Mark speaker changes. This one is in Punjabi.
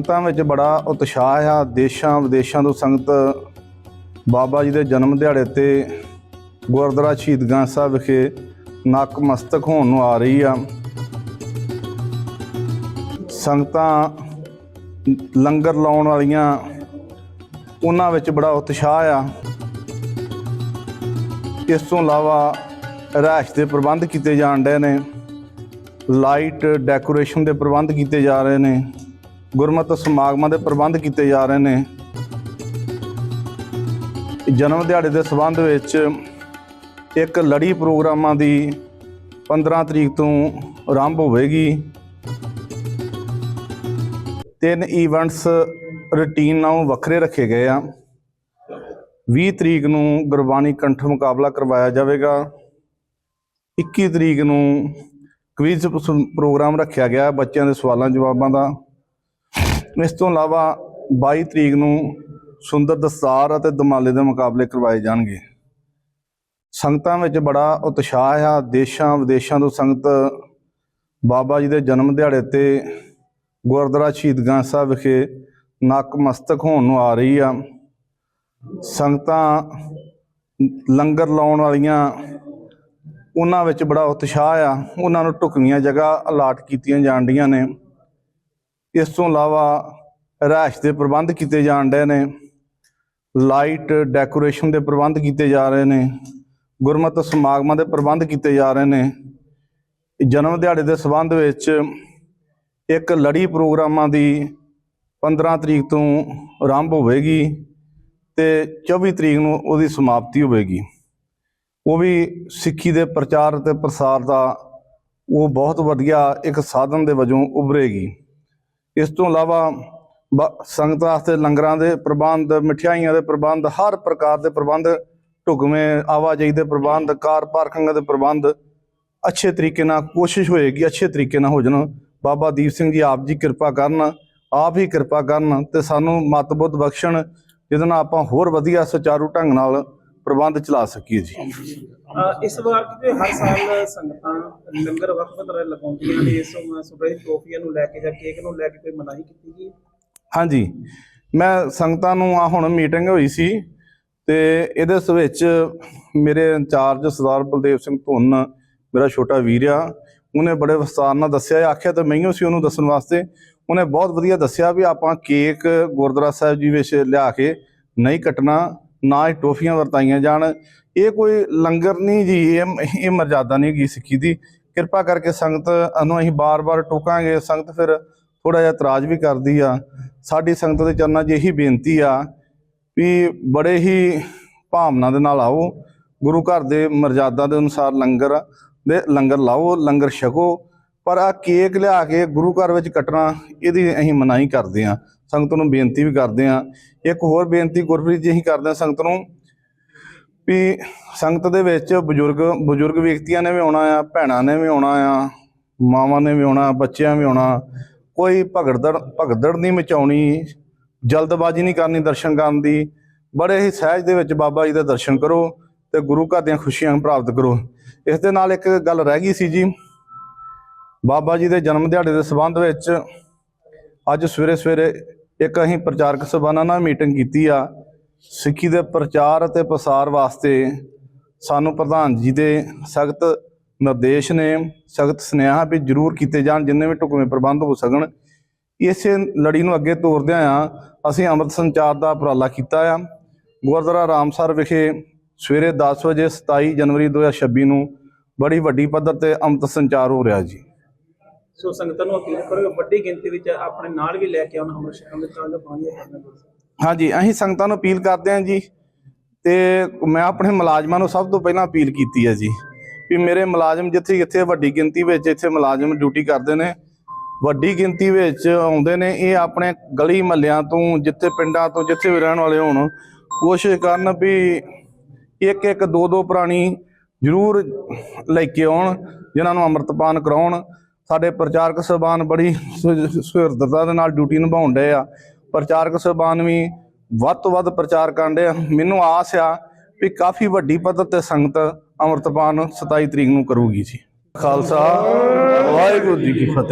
Speaker 1: ਸੰਗਤਾਂ ਵਿੱਚ ਬੜਾ ਉਤਸ਼ਾਹ ਆ। ਦੇਸ਼ਾਂ, ਵਿਦੇਸ਼ਾਂ ਤੋਂ ਸੰਗਤ ਬਾਬਾ ਜੀ ਦੇ ਜਨਮ ਦਿਹਾੜੇ ਤੇ ਗੁਰਦੁਆਰਾ ਸ਼ਹੀਦਗਾਂ ਸਾਹਿਬ ਵਿਖੇ ਨਕਮਸਤਕ ਹੋਣ ਨੂੰ ਆ ਰਹੀ ਆ। ਸੰਗਤਾਂ ਲੰਗਰ ਲਾਉਣ ਵਾਲੀਆਂ ਉਹਨਾਂ ਵਿੱਚ ਬੜਾ ਉਤਸ਼ਾਹ ਆ। ਇਸ ਤੋਂ ਇਲਾਵਾ ਰਿਹਾਇਸ਼ ਦੇ ਪ੍ਰਬੰਧ ਕੀਤੇ ਜਾਣ ਡਏ ਨੇ। ਲਾਈਟ ਡੈਕੋਰੇਸ਼ਨ ਦੇ ਪ੍ਰਬੰਧ ਕੀਤੇ ਜਾ ਰਹੇ ਨੇ। ਗੁਰਮਤਿ ਸਮਾਗਮਾਂ ਦੇ ਪ੍ਰਬੰਧ ਕੀਤੇ ਜਾ ਰਹੇ ਨੇ। ਜਨਮ ਦਿਹਾੜੇ ਦੇ ਸਬੰਧ ਵਿੱਚ ਇੱਕ ਲੜੀ ਪ੍ਰੋਗਰਾਮਾਂ ਦੀ 15 ਤਰੀਕ ਤੋਂ ਆਰੰਭ ਹੋਵੇਗੀ। ਤਿੰਨ ਇਵੈਂਟਸ ਰੁਟੀਨ ਨਾਲੋਂ ਵੱਖਰੇ ਰੱਖੇ ਗਏ ਆ। 20 ਤਰੀਕ ਨੂੰ ਗੁਰਬਾਣੀ ਕੰਠ ਮੁਕਾਬਲਾ ਕਰਵਾਇਆ ਜਾਵੇਗਾ। 21 ਤਰੀਕ ਨੂੰ ਕਵਿਜ਼ ਪ੍ਰੋਗਰਾਮ ਰੱਖਿਆ ਗਿਆ ਬੱਚਿਆਂ ਦੇ ਸਵਾਲਾਂ ਜਵਾਬਾਂ ਦਾ। ਇਸ ਤੋਂ ਇਲਾਵਾ 22 ਤਰੀਕ ਨੂੰ ਸੁੰਦਰ ਦਸਤਾਰ ਅਤੇ ਦਮਾਲੇ ਦੇ ਮੁਕਾਬਲੇ ਕਰਵਾਏ ਜਾਣਗੇ। ਸੰਗਤਾਂ ਵਿੱਚ ਬੜਾ ਉਤਸ਼ਾਹ ਆ। ਦੇਸ਼ਾਂ ਵਿਦੇਸ਼ਾਂ ਤੋਂ ਸੰਗਤ ਬਾਬਾ ਜੀ ਦੇ ਜਨਮ ਦਿਹਾੜੇ ਤੇ ਗੁਰਦੁਆਰਾ ਸ਼ਹੀਦਗੰਜ ਸਾਹਿਬ ਵਿਖੇ ਨਕਮਸਤਕ ਹੋਣ ਨੂੰ ਆ ਰਹੀ ਆ। ਸੰਗਤਾਂ ਲੰਗਰ ਲਾਉਣ ਵਾਲੀਆਂ ਉਹਨਾਂ ਵਿੱਚ ਬੜਾ ਉਤਸ਼ਾਹ ਆ। ਉਹਨਾਂ ਨੂੰ ਢੁਕਵੀਆਂ ਜਗ੍ਹਾ ਅਲਾਟ ਕੀਤੀਆਂ ਜਾਣ ਡੀਆਂ ਨੇ। ਇਸ ਤੋਂ ਇਲਾਵਾ ਰਿਹਾਇਸ਼ ਦੇ ਪ੍ਰਬੰਧ ਕੀਤੇ ਜਾਣ ਡਏ ਨੇ ਲਾਈਟ ਡੈਕੋਰੇਸ਼ਨ ਦੇ ਪ੍ਰਬੰਧ ਕੀਤੇ ਜਾ ਰਹੇ ਨੇ, ਗੁਰਮਤਿ ਸਮਾਗਮਾਂ ਦੇ ਪ੍ਰਬੰਧ ਕੀਤੇ ਜਾ ਰਹੇ ਨੇ। ਜਨਮ ਦਿਹਾੜੇ ਦੇ ਸਬੰਧ ਵਿੱਚ ਇੱਕ ਲੜੀ ਪ੍ਰੋਗਰਾਮਾਂ ਦੀ 15 ਤਰੀਕ ਤੋਂ ਆਰੰਭ ਹੋਵੇਗੀ ਤੇ 24 ਤਰੀਕ ਨੂੰ ਉਹਦੀ ਸਮਾਪਤੀ ਹੋਵੇਗੀ। ਉਹ ਵੀ ਸਿੱਖੀ ਦੇ ਪ੍ਰਚਾਰ ਤੇ ਪ੍ਰਸਾਰ ਦਾ ਉਹ ਬਹੁਤ ਵਧੀਆ ਇੱਕ ਸਾਧਨ ਦੇ ਵਜੋਂ ਉਭਰੇਗੀ। ਇਸ ਤੋਂ ਇਲਾਵਾ ਬ- ਸੰਗਤ ਵਾਸਤੇ ਲੰਗਰਾਂ ਦੇ ਪ੍ਰਬੰਧ, ਮਠਿਆਈਆਂ ਦੇ ਪ੍ਰਬੰਧ, ਹਰ ਪ੍ਰਕਾਰ ਦੇ ਪ੍ਰਬੰਧ, ਢੁਕਵੇਂ ਆਵਾਜਾਈ ਦੇ ਪ੍ਰਬੰਧ, ਕਾਰ ਪਾਰਕਿੰਗ ਦੇ ਪ੍ਰਬੰਧ, ਅੱਛੇ ਤਰੀਕੇ ਨਾਲ ਕੋਸ਼ਿਸ਼ ਹੋਏਗੀ, ਅੱਛੇ ਤਰੀਕੇ ਨਾਲ ਹੋ ਜਾਣ। ਬਾਬਾ ਦੀਪ ਸਿੰਘ ਜੀ ਆਪ ਜੀ ਕਿਰਪਾ ਕਰਨ, ਆਪ ਹੀ ਕਿਰਪਾ ਕਰਨ ਤੇ ਸਾਨੂੰ ਮਤਬੁੱਧ ਬਖਸ਼ਣ, ਜਿਹਦੇ ਨਾਲ ਆਪਾਂ ਹੋਰ ਵਧੀਆ ਸੁਚਾਰੂ ਢੰਗ ਨਾਲ ਪ੍ਰਬੰਧ ਚਲਾ ਸਕੀਏ ਜੀ।
Speaker 2: ਇਸ ਵਾਰ ਕਿ ਹਰ ਸਾਲ ਸੰਗਤਾਂ ਲੰਗਰ ਵੱਖ ਵੱਖ ਲਗਾਉਂਦੀਆਂ ਨੇ। ਇਸ ਸੁਬਹ ਟੋਫੀਆਂ ਨੂੰ ਲੈ ਕੇ ਜਾਂ ਕੇਕ ਨੂੰ ਲੈ ਕੇ ਕੋਈ ਮਨਾਹੀ ਕੀਤੀ ਗਈ?
Speaker 1: ਹਾਂਜੀ। ਮੈਂ ਸੰਗਤਾਂ ਨੂੰ ਆ ਹੁਣ ਮੀਟਿੰਗ ਹੋਈ ਸੀ ਤੇ ਇਹਦੇ ਵਿੱਚ ਮੇਰੇ ਇੰਚਾਰਜ ਸਰਦਾਰ ਬਲਦੇਵ ਸਿੰਘ ਧੁੰਨ, ਮੇਰਾ ਛੋਟਾ ਵੀਰ ਆ। ਉਹਨੇ ਬੜੇ ਵਿਸਤਾਰ ਨਾਲ ਦੱਸਿਆ ਆਖਿਆ ਤਾਂ ਮਈਓ ਸੀ ਉਹਨੂੰ ਦੱਸਣ ਵਾਸਤੇ। ਉਹਨੇ ਬਹੁਤ ਵਧੀਆ ਦੱਸਿਆ ਵੀ ਆਪਾਂ ਕੇਕ ਗੁਰਦੁਆਰਾ ਸਾਹਿਬ ਜੀ ਵਿੱਚ ਲਿਆ ਕੇ ਨਹੀਂ ਕੱਟਣਾ। ਨਾ ਹੀ ਟੋਫੀਆਂ ਵਰਤਾਈਆਂ ਜਾਣ। ਇਹ ਕੋਈ ਲੰਗਰ ਨਹੀਂ ਜੀ, ਇਹ ਇਹ ਮਰਜ਼ਾਦਾ ਨਹੀਂ ਗੀ ਸਿੱਖੀ ਦੀ। ਕਿਰਪਾ ਕਰਕੇ ਸੰਗਤ ਨੂੰ ਅਸੀਂ ਬਾਰ-ਬਾਰ ਟੋਕਾਂਗੇ। ਸੰਗਤ ਫਿਰ ਥੋੜਾ ਜਿਹਾ ਇਤਰਾਜ਼ ਵੀ ਕਰਦੀ ਆ। ਸਾਡੀ ਸੰਗਤ ਦੇ ਚਰਨਾਂ 'ਚ ਇਹੀ ਬੇਨਤੀ ਆ ਵੀ ਬੜੇ ਹੀ ਭਾਵਨਾ ਦੇ ਨਾਲ ਆਓ। ਗੁਰੂ ਘਰ ਦੇ ਮਰਜ਼ਾਦਾ ਦੇ ਅਨੁਸਾਰ ਲੰਗਰ ਦੇ ਲੰਗਰ ਲਾਓ, ਲੰਗਰ ਛਕੋ। ਪਰ ਆ ਕੇਕ ਲਿਆ ਕੇ ਗੁਰੂ ਘਰ ਵਿੱਚ ਕੱਟਣਾ, ਇਹਦੀ ਅਸੀਂ ਮਨਾਹੀ ਕਰਦੇ ਆ। ਸੰਗਤ ਨੂੰ ਬੇਨਤੀ ਵੀ ਕਰਦੇ ਆ ਇੱਕ ਹੋਰ ਬੇਨਤੀ ਗੁਰਪ੍ਰੀਤ ਜੀ ਅਸੀਂ ਕਰਦੇ ਆ ਸੰਗਤ ਨੂੰ ਵੀ ਸੰਗਤ ਦੇ ਵਿੱਚ ਬਜ਼ੁਰਗ ਬਜ਼ੁਰਗ ਵਿਅਕਤੀਆਂ ਨੇ ਵੀ ਆਉਣਾ ਆ, ਭੈਣਾਂ ਨੇ ਵੀ ਆਉਣਾ ਆ, ਮਾਵਾਂ ਨੇ ਵੀ ਆਉਣਾ, ਬੱਚਿਆਂ ਵੀ ਆਉਣਾ। ਕੋਈ ਭਗੜਦੜ ਭਗਦੜ ਨਹੀਂ ਮਚਾਉਣੀ, ਜਲਦਬਾਜ਼ੀ ਨਹੀਂ ਕਰਨੀ ਦਰਸ਼ਨ ਕਰਨ ਦੀ। ਬੜੇ ਹੀ ਸਹਿਜ ਦੇ ਵਿੱਚ ਬਾਬਾ ਜੀ ਦੇ ਦਰਸ਼ਨ ਕਰੋ ਤੇ ਗੁਰੂ ਘਰ ਦੀਆਂ ਖੁਸ਼ੀਆਂ ਪ੍ਰਾਪਤ ਕਰੋ। ਇਸ ਦੇ ਨਾਲ ਇੱਕ ਗੱਲ ਰਹਿ ਗਈ ਸੀ ਜੀ। ਬਾਬਾ ਜੀ ਦੇ ਜਨਮ ਦਿਹਾੜੇ ਦੇ ਸਬੰਧ ਵਿੱਚ ਅੱਜ ਸਵੇਰੇ ਸਵੇਰੇ ਇੱਕ ਅਸੀਂ ਪ੍ਰਚਾਰਕ ਸਭਾਵਾਂ ਨਾਲ ਮੀਟਿੰਗ ਕੀਤੀ ਆ, ਸਿੱਖੀ ਦੇ ਪ੍ਰਚਾਰ ਅਤੇ ਪ੍ਰਸਾਰ ਵਾਸਤੇ ਸਾਨੂੰ ਪ੍ਰਧਾਨ ਜੀ ਦੇ ਸਖਤ ਨਿਰਦੇਸ਼ ਨੇ, ਸਖਤ ਸੁਨੇਹਾ ਵੀ ਜ਼ਰੂਰ ਕੀਤੇ ਜਾਣ, ਜਿੰਨੇ ਵੀ ਢੁਕਵੇਂ ਪ੍ਰਬੰਧ ਹੋ ਸਕਣ। ਇਸੇ ਲੜੀ ਨੂੰ ਅੱਗੇ ਤੋਰਦਿਆਂ ਆ, ਅਸੀਂ ਅੰਮ੍ਰਿਤ ਸੰਚਾਰ ਦਾ ਉਪਰਾਲਾ ਕੀਤਾ ਆ। ਗੁਰਦੁਆਰਾ ਰਾਮਸਰ ਵਿਖੇ ਸਵੇਰੇ 10 ਵਜੇ 27 ਜਨਵਰੀ 2026 ਨੂੰ ਬੜੀ ਵੱਡੀ ਪੱਧਰ ਤੇ ਅੰਮ੍ਰਿਤ ਸੰਚਾਰ ਹੋ ਰਿਹਾ ਜੀ।
Speaker 2: ਸੋ ਸੰਗਤਾਂ ਨੂੰ ਅਪੀਲ ਕਰੋ ਵੱਡੀ ਗਿਣਤੀ ਵਿੱਚ ਆਪਣੇ ਨਾਲ ਵੀ ਲੈ ਕੇ ਆਉਣ ਹਮਰ ਦੇ ਤਾਂ ਜੋ ਪਾਣੀ ਕਰਨਾ
Speaker 1: ਹਾਂਜੀ, ਅਸੀਂ ਸੰਗਤਾਂ ਨੂੰ ਅਪੀਲ ਕਰਦੇ ਹਾਂ ਜੀ ਤੇ ਮੈਂ ਆਪਣੇ ਮੁਲਾਜ਼ਮਾਂ ਨੂੰ ਸਭ ਤੋਂ ਪਹਿਲਾਂ ਅਪੀਲ ਕੀਤੀ ਹੈ ਜੀ ਵੀ ਮੇਰੇ ਮੁਲਾਜ਼ਮ ਜਿੱਥੇ ਜਿੱਥੇ ਵੱਡੀ ਗਿਣਤੀ ਵਿੱਚ ਇੱਥੇ ਮੁਲਾਜ਼ਮ ਡਿਊਟੀ ਕਰਦੇ ਨੇ, ਵੱਡੀ ਗਿਣਤੀ ਵਿੱਚ ਆਉਂਦੇ ਨੇ, ਇਹ ਆਪਣੇ ਗਲੀ ਮਹੱਲਿਆਂ ਤੋਂ, ਜਿੱਥੇ ਪਿੰਡਾਂ ਤੋਂ, ਜਿੱਥੇ ਵੀ ਰਹਿਣ ਵਾਲੇ ਹੋਣ, ਕੋਸ਼ਿਸ਼ ਕਰਨ ਵੀ ਇੱਕ ਇੱਕ ਦੋ ਦੋ ਪ੍ਰਾਣੀ ਜ਼ਰੂਰ ਲੈ ਕੇ ਆਉਣ, ਜਿਨ੍ਹਾਂ ਨੂੰ ਅੰਮ੍ਰਿਤਪਾਨ ਕਰਾਉਣ ਸਾਡੇ ਪ੍ਰਚਾਰਕ ਸਹਿਬਾਨ ਬੜੀ ਸੁ- ਸੁਹਿਰਦਤਾ ਦੇ ਨਾਲ ਡਿਊਟੀ ਨਿਭਾਉਣ ਡਏ ਆ। ਪ੍ਰਚਾਰਕ ਸਹਿਬਾਨ ਵੀ ਵੱਧ ਤੋਂ ਵੱਧ ਪ੍ਰਚਾਰ ਕਰਨ ਡਏ ਆ। ਮੈਨੂੰ ਆਸ ਆ ਵੀ ਕਾਫੀ ਵੱਡੀ ਪੱਧਰ ਤੇ ਸੰਗਤ ਅੰਮ੍ਰਿਤਪਾਨ 27 ਤਰੀਕ ਨੂੰ ਕਰੂਗੀ ਜੀ। ਖਾਲਸਾ, ਵਾਹਿਗੁਰੂ ਜੀ ਕੀ ਫਤਿਹ।